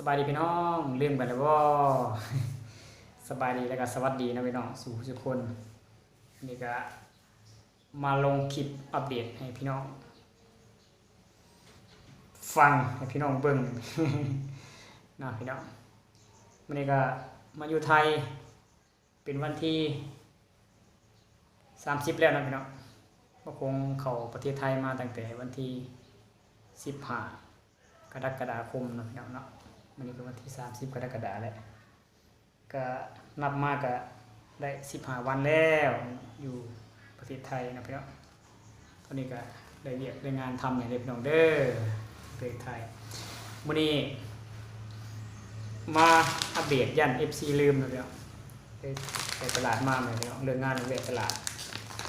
สบายดีพี่น้องลืมกันแล้วว่าสบายดีแล้วก็สวัสดีนะพี่น้องสู่ทุกคนนี่ก็มาลงคลิปอัปเดตให้พี่น้อง ฟังให้พี่น้องเบิ่งนะพี่น้องวันนี้ก็มาอยู่ไทยเป็นวันที่30แล้วนะพี่น้องก็คงเข้าประเทศไทยมาตั้งแต่วันที่15กรกฎาคมนะพี่น้องเนาะ วันนี้เป็วันที่ 30 กรกฎาแล้วก็นับมาก็ได้15วันแล้วอยู่ประเทศไทยนะพี่น้องตอนนี้ก็ได้เรียกได้งานทำอย่างเรียบน้องเด้อประเทศไทยวันนี้มาอัปเดตยัน FC ลืมนะพี่น้องไปตลาดมาเลยพี่น้องเรื่องงานเรื่องตลาด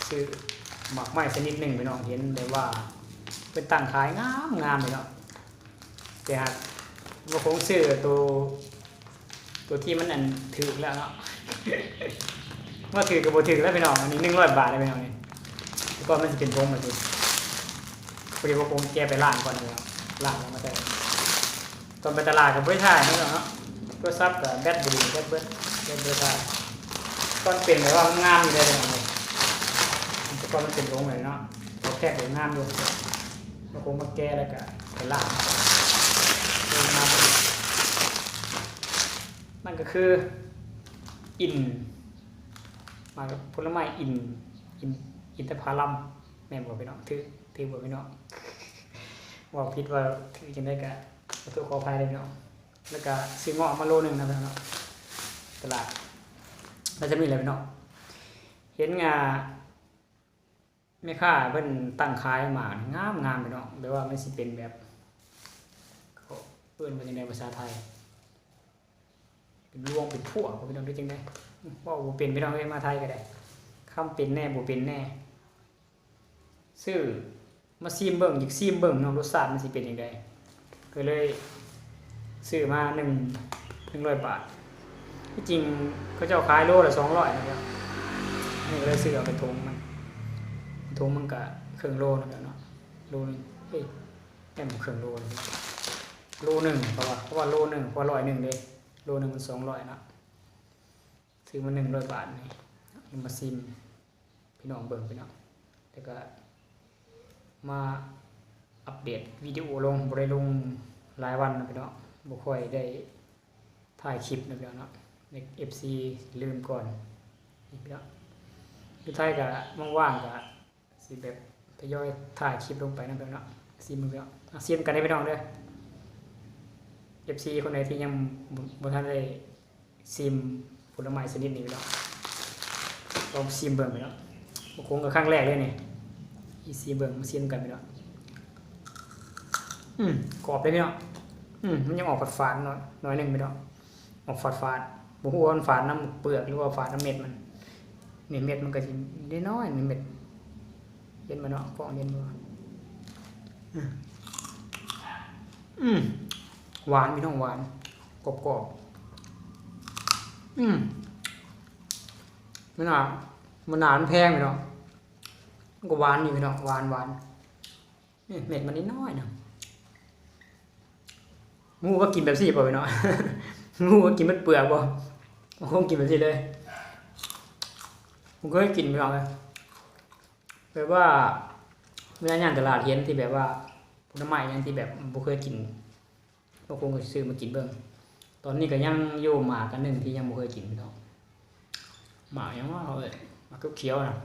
ซื้อหมักไม้ชนิดหนึ่งพี่น้องเห็นได้ว่าเป็นตั้งขายงามงามเลยเนาะแต่หาก ว่าคงซื้อตัวตัวที่มันอันถือแล้วเนาะว่าถือกับโบถือแล้วพี่น้องอันนี้หนึ่งร้อยบาทเลยพี่น้องนี่แล้วก็มันจะเป็นพงแบบนี้พอดีว่าคงแกไปล่างก่อนเลยล่างแล้วมาใส่ตอนไปตลาดกับไม่ใช่ไม่เนาะก็ซับกับแบตบุรีแบตเบิร์ดแบตเบิร์ดได้ตอนเป็นแบบว่างามเลยพี่น้องเลยแต่ก่อนมันเป็นพงเลยเนาะเราแค่เป็นงามอยู่มาคงมาแก้แล้วก็ไปล่างลงมา มันก็คืออินมากับผลไม้อินอินอินทผลัมแม่บอกไปเนาะถือถือบอกไปเนาะว่าผิดว่าถือจังได้ก็ขอโทษขออภัยเลยพี่น้องแล้วก็ซื้อเงาะมาโลหนึงนะพี่น้องตลาดแล้วจะมีอะไรพี่น้องเห็นงาแม่ค้าเพิ่นตั้งขายหมากงามงามไปเนาะแบบว่ามันสิเป็นแบบเขาเอิ้นว่าจังไดภาษาไทย เป็นรวงเป็นพวกพี่น้องได้จังได๋ว่าบ่เป็นพี่น้องเอ้มาไทยก็ได้คำเป็นแน่บ่เป็นแน่ซื้อมาซีมเบิ่งอยากซีมเบิ่งเนาะรสชาติมันสิเป็นจังไดก็เลยซื้อมา1 100บาทที่จริงเขาเจ้าขายโลละ200นะครับนี่ก็เลยซื้อเอาไปถุงมันถุงมันก็ครึ่องโลนึงแล้วเนาะโลนึงเฮ้ยแค่มันครึ่องโลโลหนึ่งเพราะว่าเพราะว่าโลหนึ่งเพราะร้อยหนึ่งเลย ลหนึ่งมันสองร้อยนะซื้อมาหนึ่งร้อยบาทนี่นมาซิมพี่น้องเบิ่งพี่น้องแล้วก็ มาอัปเดตวิดีโอลงบ่ได้ลงหลายวันนะพี่น้องบ่ค่อยได้ถ่ายคลิปนะพี่น้องเนาะใน FC ลืมก่อนนี่พี่น้องคือไทยก็ว่างๆก็สิแบบทยอยถ่ายคลิปลงไปนะแบบเนาะซีมือเนาะอะซีมกันได้พี่น้องเด้อ FC คนใดที่ยังบ่บ่ทันได้ซีมผลไม้ชนิดนี้พี่น้องลองซีมเบิ่งพี่น้องบ่คงกับครั้งแรกเลยนี่อีซีเบิ่งมาซีมกันพี่น้องอืมกรอบเลยพี่น้องอืมมันยังออกฝาดๆหน่อยน่อยหนึงพี่น้องออกฝาดๆบ่ฮู้ว่ามันฝาดน้ำเปลือกหรือว่าฝาดน้ำเม็ดมันนี่เม็ดมันก็สิได้น้อยนี่เม็ดเย็นมาเนาะฟองเย็นมาอืมอืม หวานพี่น้องหวานกรอบกรอบๆอืมมันหนามันหนามันแพงพี่น้องมันก็หวานอยู่พี่น้องหวานหวานนี่เม็ดมันนิดน้อยนะงูก็กินแบบสี่ป่ะพี่น้องงูก็กินมันเปลือกป่ะผมคงกินแบบสี่เลยผมก็ให้กินพี่น้องเลยแบบว่าเวลาย่างตลาดเห็นที่แบบว่าผลไม้หยังที่แบบบ่เคยกิน ก็คงก็ซื้อมากินเบิ่งตอนนี้ก็ยังโยมหมากันหนึ่งที่ยังบ่เคยกินพี่น้องหมากยังว่าเอาเลยหมากเขียวๆนะ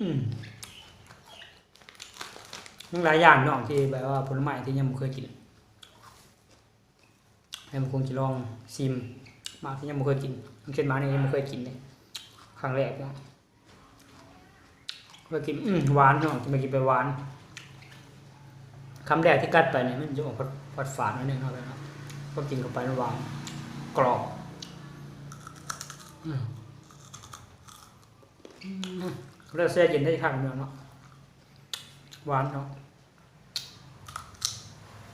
อืมยังหลายอย่างเนาะที่แบบว่าผลไม้ที่ยังบ่เคยกินให้มันคงจะลองชิมหมากที่ยังไม่เคยกินมันเช่นหมากนี่ยังไม่เคยกินเลยครั้งแรกเนาะ เคยกินอืมหวานเนาะจะมากินไปหวานคำแรกที่กัดไปเนี่ยมันจะออกฝาดฝาดๆหนิดนึงเท่านั้นเนาะก็กินเข้าไปมันหวานกรอบอืมอืมเลือกแช่เย็นได้ข้างเดียวเนาะหวานเนาะ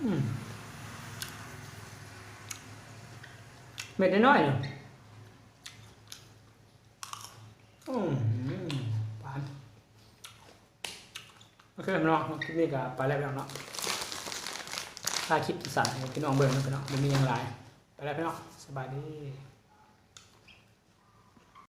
อืมเม็ดน้อยๆเนาะ โอเคพี่น้องคลิปนี้ก็ไปแล้วพี่น้องเนาะถ้าคลิปสั้นให้พี่น้องเบิ่งนะพี่น้องมันมีอย่างไรไปแล้วพี่น้องสบายดี